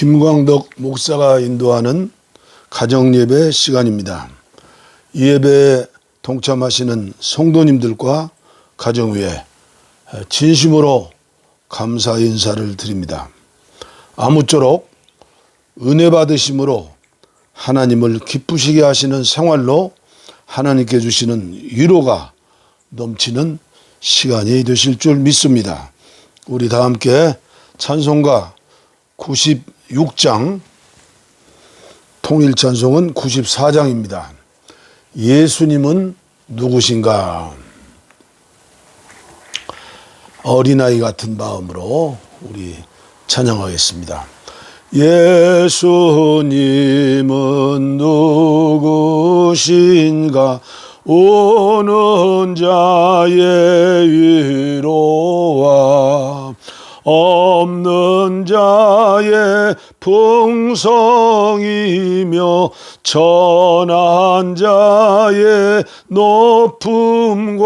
김광덕 목사가 인도하는 가정예배 시간입니다. 이 예배에 동참하시는 성도님들과 가정위에 진심으로 감사 인사를 드립니다. 아무쪼록 은혜 받으심으로 하나님을 기쁘시게 하시는 생활로 하나님께 주시는 위로가 넘치는 시간이 되실 줄 믿습니다. 우리 다 함께 찬송가 96장 통일 찬송은 94장입니다. 예수님은 누구신가? 어린아이 같은 마음으로 우리 찬양하겠습니다. 예수님은 누구신가? 오는 자의 위로와 없는 자 의 풍성이며 천한 자의 높음과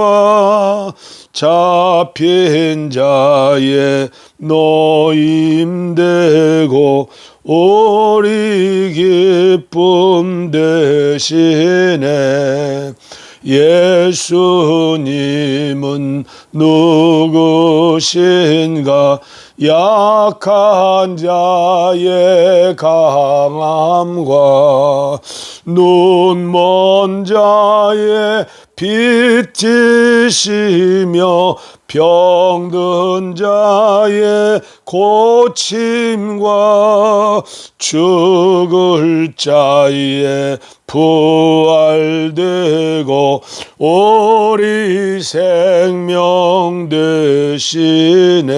잡힌 자의 노임되고 오리 기쁨 대신에 예수님은 누구신가? 약한 자의 강함과 눈먼 자의 빛 이시며 병든 자의 고침과 죽을 자의 부활되고 오리 생명 되시네.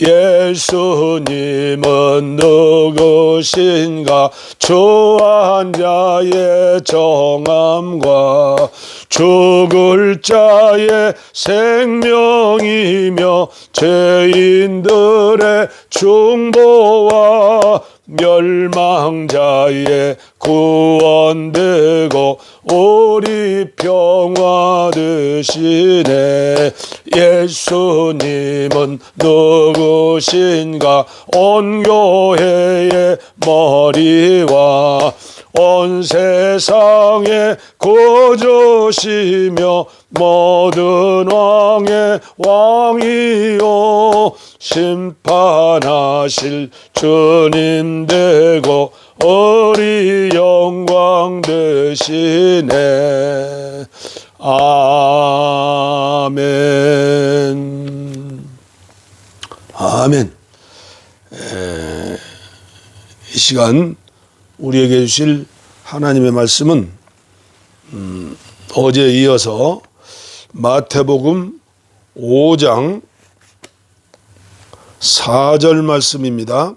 예수님은 누구신가? 주한 자의 정함과 죽을 자의 생명이며 죄인들의 중보와 멸망자의 구원되고 우리 평화 되시네. 예수님은 누구신가? 온 교회의 머리와 온 세상의 구주시며 모든 왕의 왕이요. 심판하실 주님 되고 우리 영광 되시네. 아멘. 아멘. 에, 이 시간 우리에게 주실 하나님의 말씀은 음, 어제 이어서 마태복음 5장 4절 말씀입니다.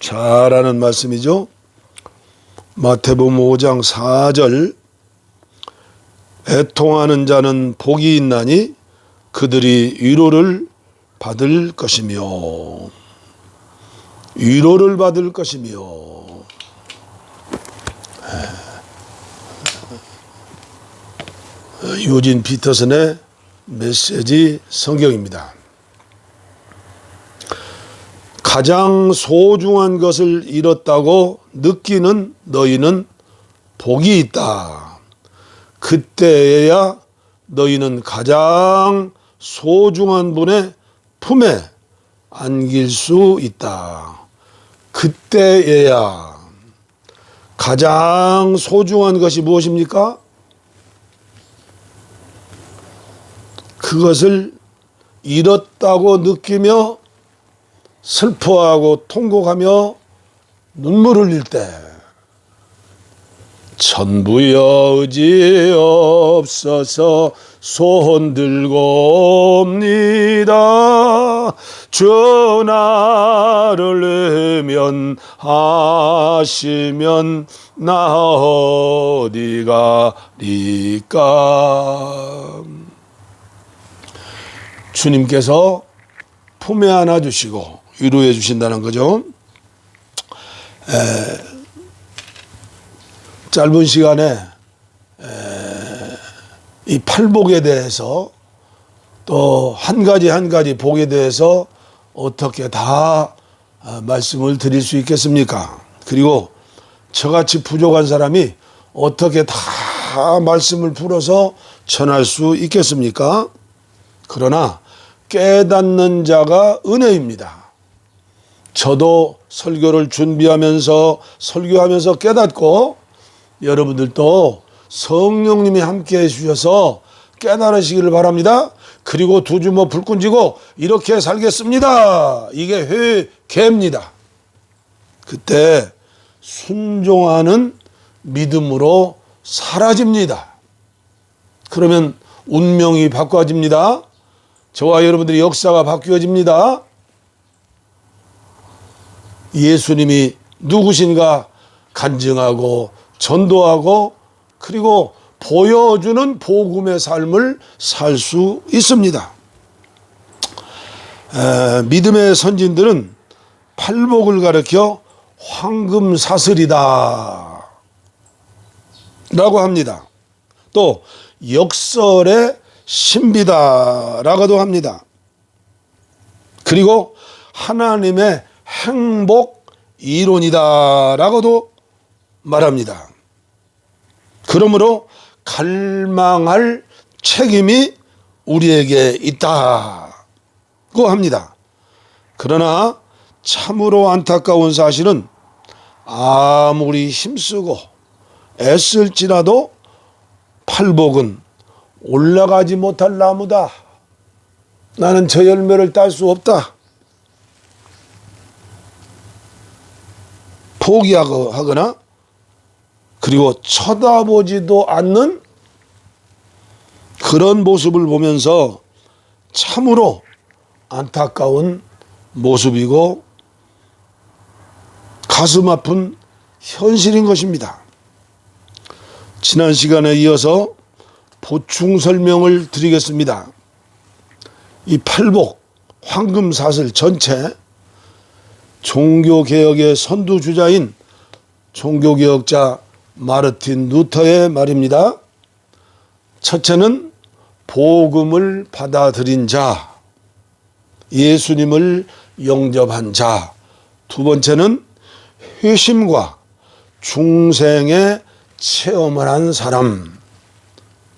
잘 아는 말씀이죠. 마태복음 5장 4절 애통하는 자는 복이 있나니 그들이 위로를 받을 것이며 위로를 받을 것이며 유진 피터슨의 메시지 성경입니다. 가장 소중한 것을 잃었다고 느끼는 너희는 복이 있다. 그때에야 너희는 가장 소중한 분의 품에 안길 수 있다. 그때에야 가장 소중한 것이 무엇입니까? 그것을 잃었다고 느끼며 슬퍼하고 통곡하며 눈물을 흘릴 때 천부여 의지 없어서 손 들고 옵니다. 주 나를 외면하시면 나 어디 가리까 주님께서 품에 안아 주시고 위로해 주신다는 거죠. 에, 짧은 시간에 에, 이 팔복에 대해서 또 한 가지 한 가지 복에 대해서 어떻게 다 아, 말씀을 드릴 수 있겠습니까? 그리고 저같이 부족한 사람이 어떻게 다 말씀을 풀어서 전할 수 있겠습니까? 그러나 깨닫는 자가 은혜입니다. 저도 설교를 준비하면서 설교하면서 깨닫고 여러분들도 성령님이 함께 해주셔서 깨달으시기를 바랍니다. 그리고 두 주먹 불끈 쥐고 이렇게 살겠습니다. 이게 회개입니다. 그때 순종하는 믿음으로 사라집니다. 그러면 운명이 바꿔집니다. 저와 여러분들의 역사가 바뀌어집니다. 예수님이 누구신가 간증하고 전도하고 그리고 보여주는 복음의 삶을 살 수 있습니다. 에, 믿음의 선진들은 팔복을 가르켜 황금 사슬이다 라고 합니다. 또 역설의 신비다라고도 합니다. 그리고 하나님의 행복 이론이다라고도 말합니다. 그러므로 갈망할 책임이 우리에게 있다고 합니다. 그러나 참으로 안타까운 사실은 아무리 힘쓰고 애쓸지라도 팔복은 올라가지 못할 나무다. 나는 저 열매를 딸 수 없다. 포기하거나 그리고 쳐다보지도 않는 그런 모습을 보면서 참으로 안타까운 모습이고 가슴 아픈 현실인 것입니다. 지난 시간에 이어서 보충 설명을 드리겠습니다. 이 팔복 황금 사슬 전체 종교 개혁의 선두 주자인 종교 개혁자 마르틴 루터의 말입니다. 첫째는 복음을 받아들인 자, 예수님을 영접한 자. 두 번째는 회심과 중생의 체험을 한 사람.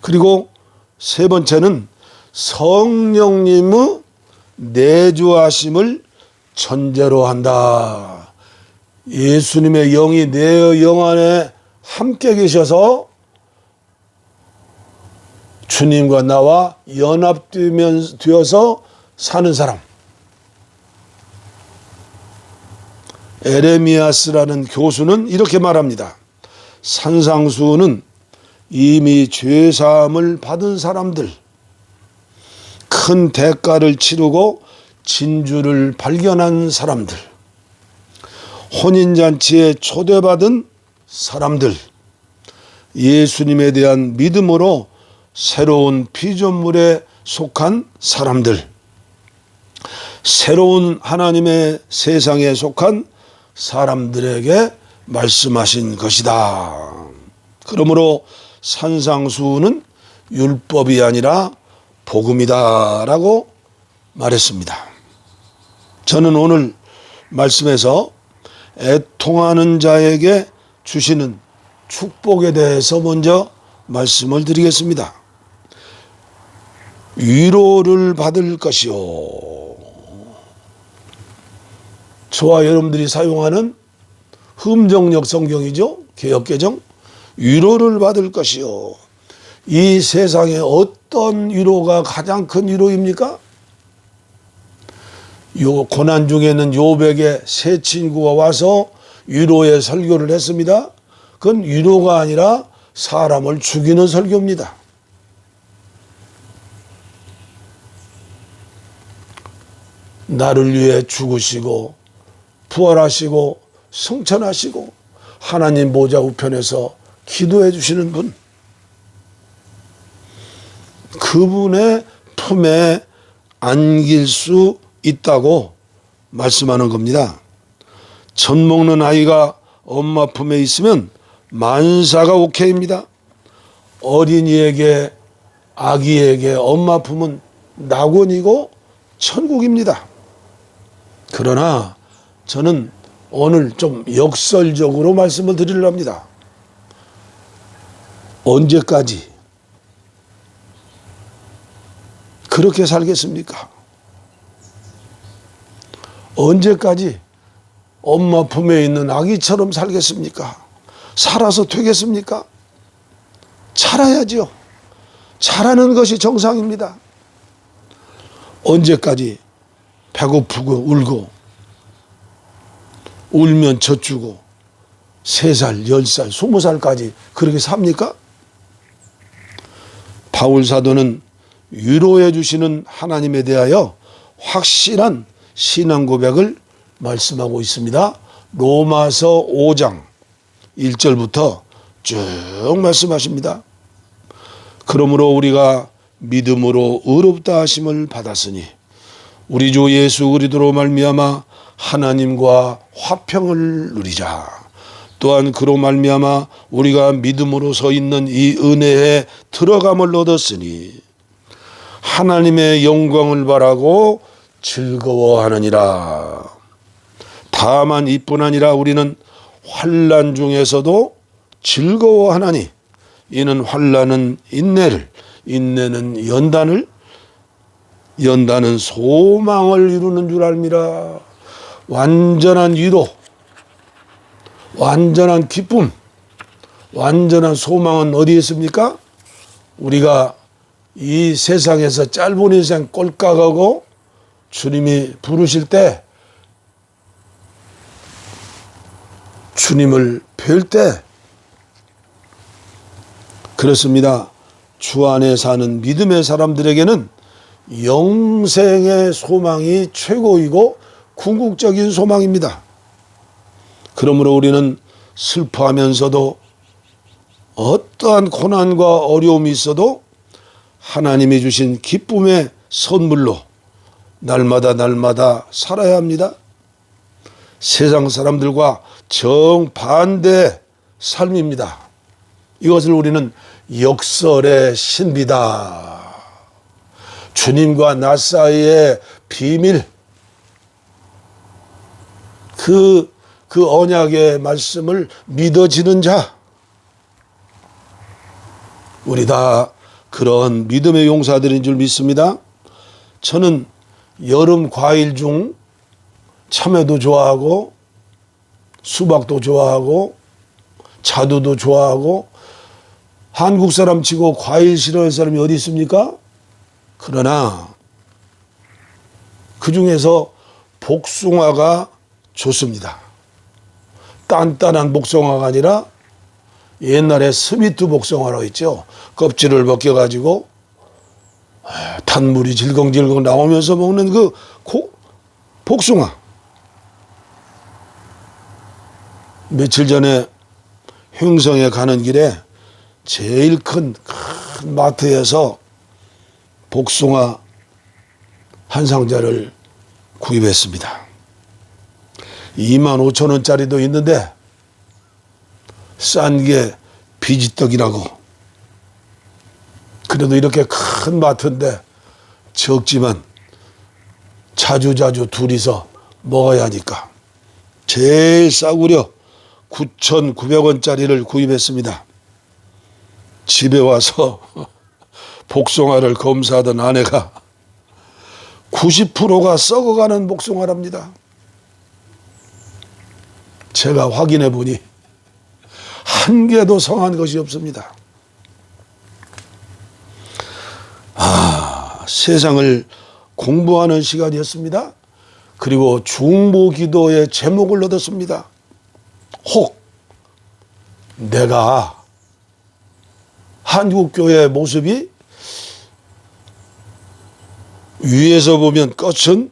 그리고 세 번째는 성령님의 내주하심을 전제로 한다. 예수님의 영이 내 영 안에 함께 계셔서 주님과 나와 연합되어서 사는 사람. 에레미아스라는 교수는 이렇게 말합니다. 산상수는 이미 죄사함을 받은 사람들, 큰 대가를 치르고 진주를 발견한 사람들, 혼인잔치에 초대받은 사람들, 예수님에 대한 믿음으로 새로운 피조물에 속한 사람들, 새로운 하나님의 세상에 속한 사람들에게 말씀하신 것이다. 그러므로 산상수는 율법이 아니라 복음이다라고 말했습니다. 저는 오늘 말씀에서 애통하는 자에게 주시는 축복에 대해서 먼저 말씀을 드리겠습니다. 위로를 받을 것이요. 저와 여러분들이 사용하는 흠정력 성경이죠. 개혁개정. 위로를 받을 것이요. 이 세상에 어떤 위로가 가장 큰 위로입니까? 요 고난 중에는 요백의 세 친구가 와서 위로의 설교를 했습니다. 그건 위로가 아니라 사람을 죽이는 설교입니다. 나를 위해 죽으시고 부활하시고 성천하시고 하나님 보좌 우편에서 기도해 주시는 분 그분의 품에 안길 수 있다고 말씀하는 겁니다. 젖 먹는 아이가 엄마 품에 있으면 만사가 오케이입니다. 어린이에게 아기에게 엄마 품은 낙원이고 천국입니다. 그러나 저는 오늘 좀 역설적으로 말씀을 드리려 합니다. 언제까지 그렇게 살겠습니까? 언제까지 엄마 품에 있는 아기처럼 살겠습니까? 살아서 되겠습니까? 자라야지요. 자라는 것이 정상입니다. 언제까지 배고프고 울고 울면 젖주고 세 살, 열 살, 스무 살까지 그렇게 삽니까? 바울 사도는 위로해 주시는 하나님에 대하여 확실한 신앙 고백을 말씀하고 있습니다. 로마서 5장 1절부터 쭉 말씀하십니다. 그러므로 우리가 믿음으로 의롭다 하심을 받았으니 우리 주 예수 그리스도로 말미암아 하나님과 화평을 누리자. 또한 그로 말미암아 우리가 믿음으로 서 있는 이 은혜에 들어감을 얻었으니 하나님의 영광을 바라고 즐거워하느니라. 다만 이뿐 아니라 우리는 환란 중에서도 즐거워하나니 이는 환란은 인내를 인내는 연단을 연단은 소망을 이루는 줄 알미라. 완전한 위로, 완전한 기쁨, 완전한 소망은 어디에 있습니까? 우리가 이 세상에서 짧은 인생 꼴깍하고 주님이 부르실 때 주님을 뵐 때 그렇습니다. 주 안에 사는 믿음의 사람들에게는 영생의 소망이 최고이고 궁극적인 소망입니다. 그러므로 우리는 슬퍼하면서도 어떠한 고난과 어려움이 있어도 하나님이 주신 기쁨의 선물로 날마다 날마다 살아야 합니다. 세상 사람들과 정반대 삶입니다. 이것을 우리는 역설의 신비다. 주님과 나 사이의 비밀, 그, 그 언약의 말씀을 믿어지는 자, 우리 다 그런 믿음의 용사들인 줄 믿습니다. 저는 여름 과일 중 참외도 좋아하고 수박도 좋아하고 자두도 좋아하고 한국 사람 치고 과일 싫어하는 사람이 어디 있습니까? 그러나 그 중에서 복숭아가 좋습니다. 단단한 복숭아가 아니라 옛날에 스미트 복숭아라고 있죠. 껍질을 벗겨가지고 탄물이 질겅질겅 나오면서 먹는 그 고, 복숭아. 며칠 전에 횡성에 가는 길에 제일 큰, 큰 마트에서 복숭아 한 상자를 구입했습니다. 2만 5천 원짜리도 있는데 싼 게 비지떡이라고. 그래도 이렇게 큰 마트인데 적지만 자주자주 둘이서 먹어야 하니까 제일 싸구려 9,900원짜리를 구입했습니다. 집에 와서 복숭아를 검사하던 아내가 90%가 썩어가는 복숭아랍니다. 제가 확인해 보니 한 개도 성한 것이 없습니다. 아, 세상을 공부하는 시간이었습니다. 그리고 중보 기도의 제목을 얻었습니다. 혹 내가 한국 교회의 모습이 위에서 보면 끝은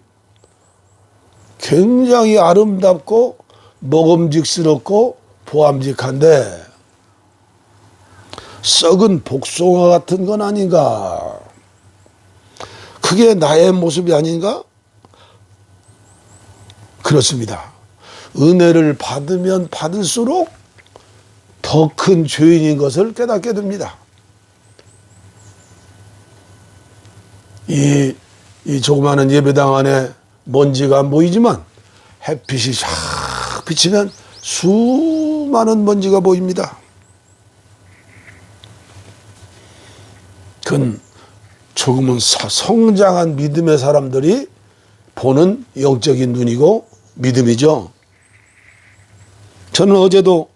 굉장히 아름답고 먹음직스럽고 보암직한데 썩은 복숭아 같은 건 아닌가? 그게 나의 모습이 아닌가? 그렇습니다. 은혜를 받으면 받을수록 더 큰 죄인인 것을 깨닫게 됩니다. 이, 이 조그마한 예배당 안에 먼지가 안 보이지만 햇빛이 샥 비치면 수많은 먼지가 보입니다. 그건 조금은 사- 성장한 믿음의 사람들이 보는 영적인 눈이고 믿음이죠. 저는 어제도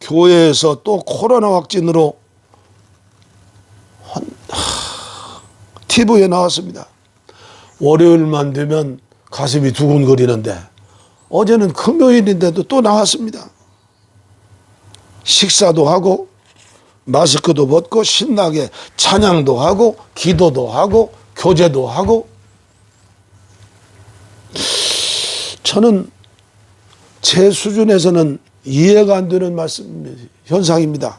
교회에서 또 코로나 확진으로 TV에 나왔습니다. 월요일만 되면 가슴이 두근거리는데 어제는 금요일인데도 또 나왔습니다. 식사도 하고 마스크도 벗고 신나게 찬양도 하고 기도도 하고 교제도 하고 저는 제 수준에서는 이해가 안 되는 말씀 현상입니다.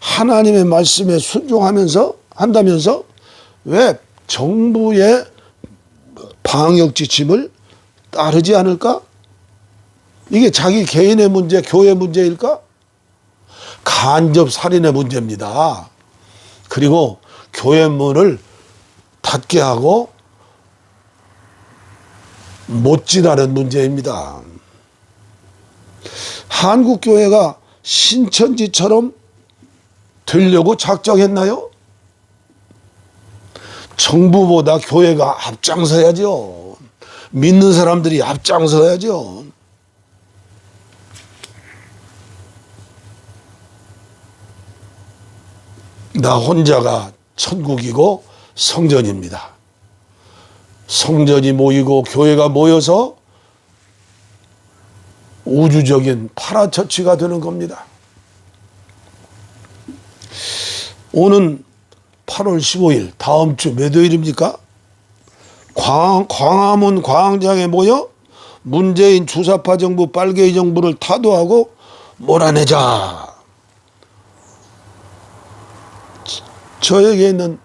하나님의 말씀에 순종하면서 한다면서 왜 정부의 방역 지침을 따르지 않을까? 이게 자기 개인의 문제, 교회 문제일까? 간접 살인의 문제입니다. 그리고 교회 문을 닫게 하고 못 지나는 문제입니다. 한국 교회가 신천지처럼 되려고 작정했나요? 정부보다 교회가 앞장서야죠. 믿는 사람들이 앞장서야죠. 나 혼자가 천국이고 성전입니다. 성전이 모이고 교회가 모여서 우주적인 파라처치가 되는 겁니다. 오는 8월 15일 다음 주몇 요일입니까? 광, 광화문 광장에 모여 문재인 주사파 정부 빨개이 정부를 타도하고 몰아내자. 저에게 있는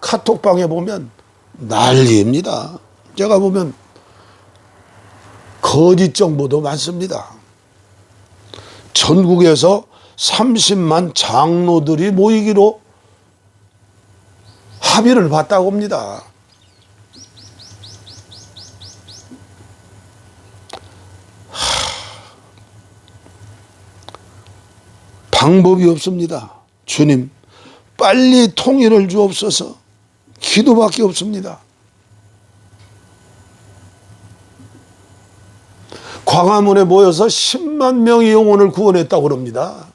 카톡방에 보면 난리입니다. 제가 보면 거짓 정보도 많습니다. 전국에서 30만 장로들이 모이기로 합의를 봤다고 합니다. 방법이 없습니다. 주님, 빨리 통일을 주옵소서. 기도밖에 없습니다. 광화문에 모여서 10만 명의 영혼을 구원했다고 합니다.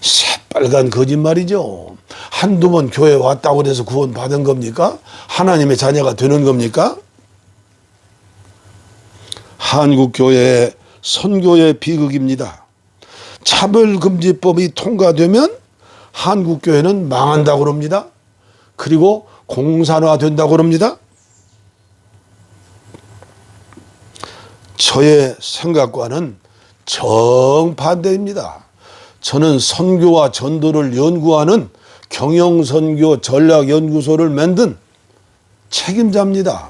새빨간 거짓말이죠. 한두 번 교회 왔다고 해서 구원 받은 겁니까? 하나님의 자녀가 되는 겁니까? 한국교회의 선교의 비극입니다. 차별금지법이 통과되면 한국교회는 망한다고 합니다. 그리고 공산화된다고 합니다. 저의 생각과는 정반대입니다. 저는 선교와 전도를 연구하는 경영선교 전략연구소를 만든 책임자입니다.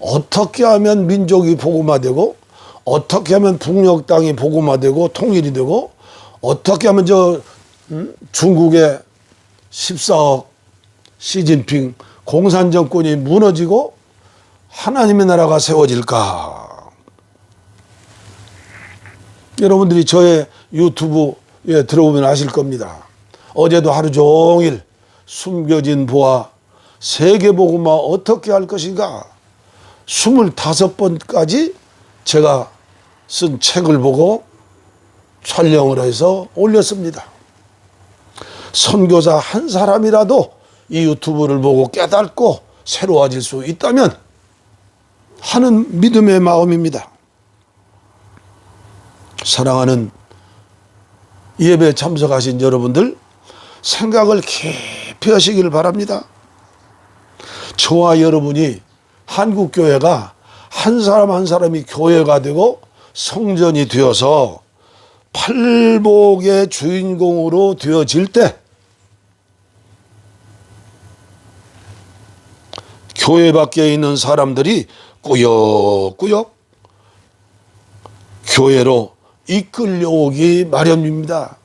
어떻게 하면 민족이 복음화되고 어떻게 하면 북녘 땅이 복음화되고 통일이 되고 어떻게 하면 저 음? 중국의 14억 시진핑 공산 정권이 무너지고 하나님의 나라가 세워질까? 여러분들이 저의 유튜브에 들어보면 아실 겁니다. 어제도 하루 종일 숨겨진 보아 세계복음화 어떻게 할 것인가 25번까지 제가 쓴 책을 보고 촬영을 해서 올렸습니다. 선교사 한 사람이라도 이 유튜브를 보고 깨닫고 새로워질 수 있다면 하는 믿음의 마음입니다. 사랑하는 예배 참석하신 여러분들 생각을 깊이 하시길 바랍니다. 저와 여러분이 한국 교회가 한 사람 한 사람이 교회가 되고 성전이 되어서 팔복의 주인공으로 되어질 때 교회 밖에 있는 사람들이 꾸역꾸역 교회로 이끌려오기 마련입니다.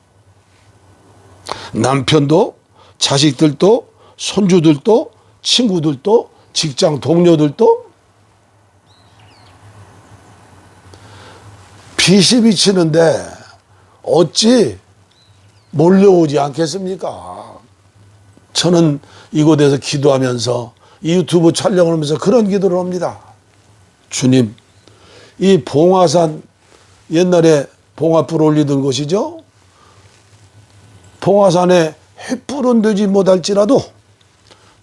남편도 자식들도 손주들도 친구들도 직장 동료들도 빛이 비치는데 어찌 몰려오지 않겠습니까? 저는 이곳에서 기도하면서 이 유튜브 촬영을 하면서 그런 기도를 합니다. 주님, 이 봉화산 옛날에 봉화불 올리던 곳이죠. 봉화산에 횃불은 되지 못할지라도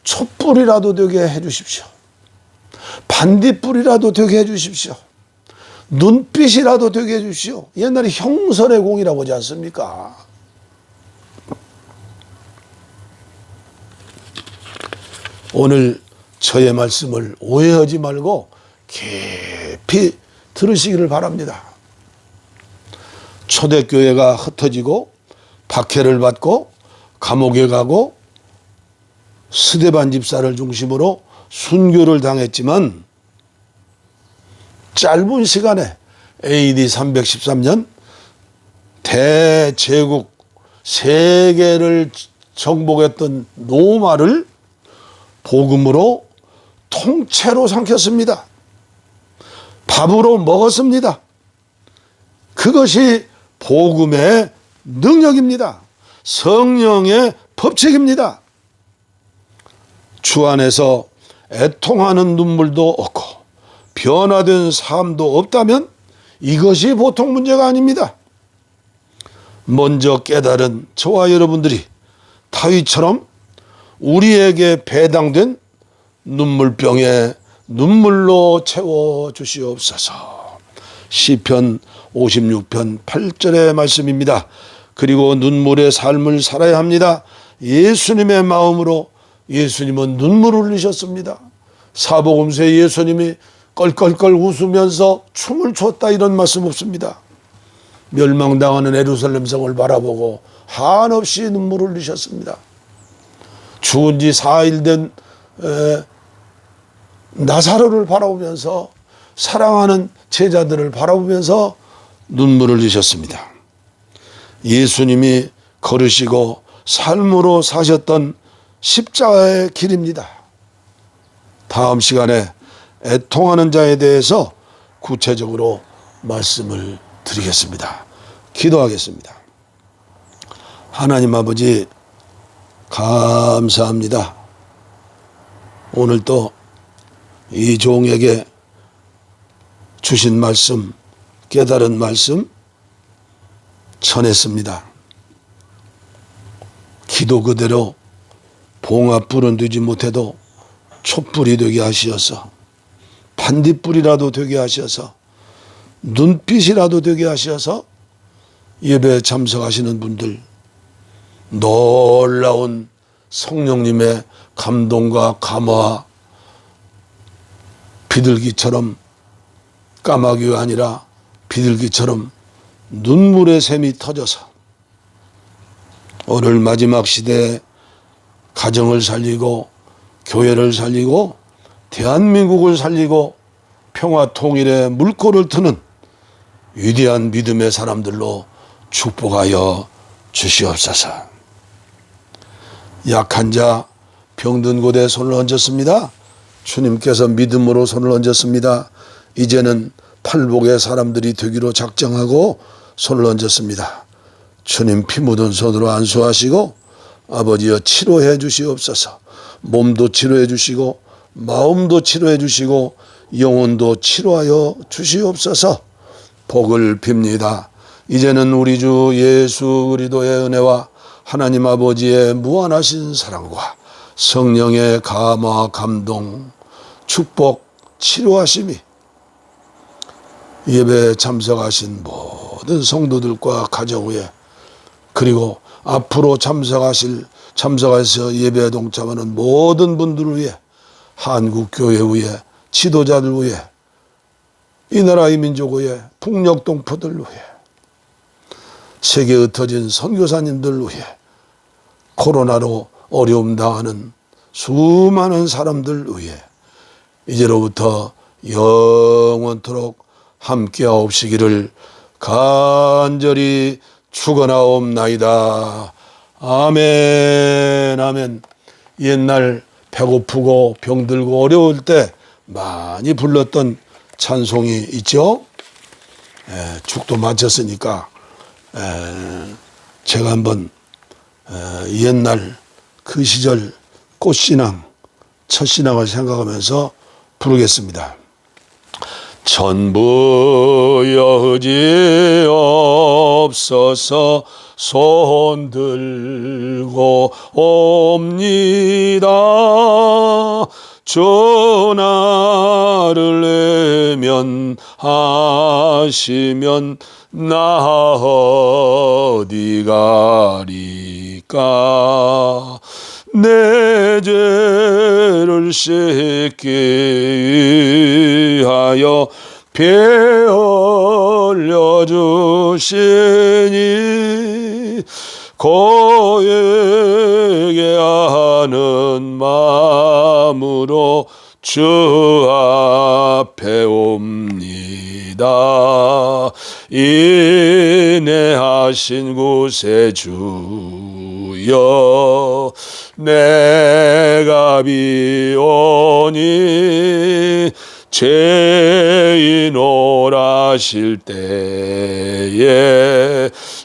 촛불이라도 되게 해주십시오. 반딧불이라도 되게 해주십시오. 눈빛이라도 되게 해주십시오. 옛날에 형설의 공이라고 하지 않습니까? 오늘 저의 말씀을 오해하지 말고 깊이 들으시기를 바랍니다. 초대교회가 흩어지고 박해를 받고 감옥에 가고 스데반 집사를 중심으로 순교를 당했지만 짧은 시간에 AD 313년 대제국 세계를 정복했던 로마를 복음으로 통째로 삼켰습니다. 밥으로 먹었습니다. 그것이 복음의 능력입니다. 성령의 법칙입니다. 주 안에서 애통하는 눈물도 없고 변화된 삶도 없다면 이것이 보통 문제가 아닙니다. 먼저 깨달은 저와 여러분들이 타위처럼 우리에게 배당된 눈물병에 눈물로 채워 주시옵소서. 시편 56편 8절의 말씀입니다. 그리고 눈물의 삶을 살아야 합니다. 예수님의 마음으로 예수님은 눈물을 흘리셨습니다. 사복음서에 예수님이 껄껄껄 웃으면서 춤을 췄다 이런 말씀 없습니다. 멸망당하는 에루살렘 성을 바라보고 한없이 눈물을 흘리셨습니다. 죽은 지 4일 된 에, 나사로를 바라보면서 사랑하는 제자들을 바라보면서 눈물을 흘리셨습니다. 예수님이 걸으시고 삶으로 사셨던 십자가의 길입니다. 다음 시간에 애통하는 자에 대해서 구체적으로 말씀을 드리겠습니다. 기도하겠습니다. 하나님 아버지, 감사합니다. 오늘 또이 종에게 주신 말씀, 깨달은 말씀 전했습니다. 기도 그대로 봉합불은 되지 못해도 촛불이 되게 하시어서 반딧불이라도 되게 하셔서 눈빛이라도 되게 하셔서 예배에 참석하시는 분들 놀라운 성령님의 감동과 감화 비둘기처럼 까마귀가 아니라 비둘기처럼 눈물의 샘이 터져서 오늘 마지막 시대에 가정을 살리고 교회를 살리고 대한민국을 살리고 평화 통일의 물꼬를 트는 위대한 믿음의 사람들로 축복하여 주시옵소서. 약한 자 병든 곳에 손을 얹었습니다. 주님께서 믿음으로 손을 얹었습니다. 이제는 팔복의 사람들이 되기로 작정하고 손을 얹었습니다. 주님 피 묻은 손으로 안수하시고 아버지여 치료해 주시옵소서. 몸도 치료해 주시고 마음도 치료해 주시고 영혼도 치료하여 주시옵소서. 복을 빕니다. 이제는 우리 주 예수 그리스도의 은혜와 하나님 아버지의 무한하신 사랑과 성령의 감화 감동 축복 치료하심이 예배에 참석하신 모든 성도들과 가정 위에 그리고 앞으로 참석하실 참석해서 예배에 동참하는 모든 분들을 위해 한국 교회 위에 지도자들 위해 이 나라의 민족 위해 북녘 동포들 위해 세계에 흩어진 선교사님들 위해 코로나로 어려움 당하는 수많은 사람들 위해 이제로부터 영원토록 함께하옵시기를 간절히 축원하옵나이다. 아멘 아멘. 옛날 배고프고 병들고 어려울 때 많이 불렀던 찬송이 있죠. 에, 죽도 마쳤으니까 에, 제가 한번 에, 옛날 그 시절 꽃신앙 첫신앙을 생각하면서 부르겠습니다. 전부 여지 없어서 손 들고 옵니다. 전화를 내면 하시면 나 어디 가리까 내 죄를 씻기 위하여 피 흘려 주시니 고에게 하는 마음으로 주 앞에 옵니다. 인내하신 구세주 여 내가 비오니 죄인 오라실 때에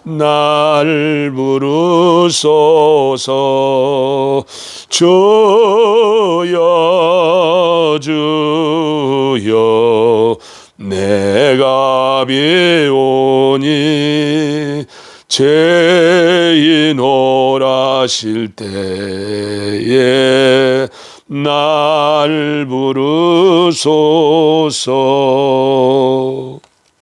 날 부르소서. 주여 주여 내가 비오니 죄인 오라실 때에 날 부르소서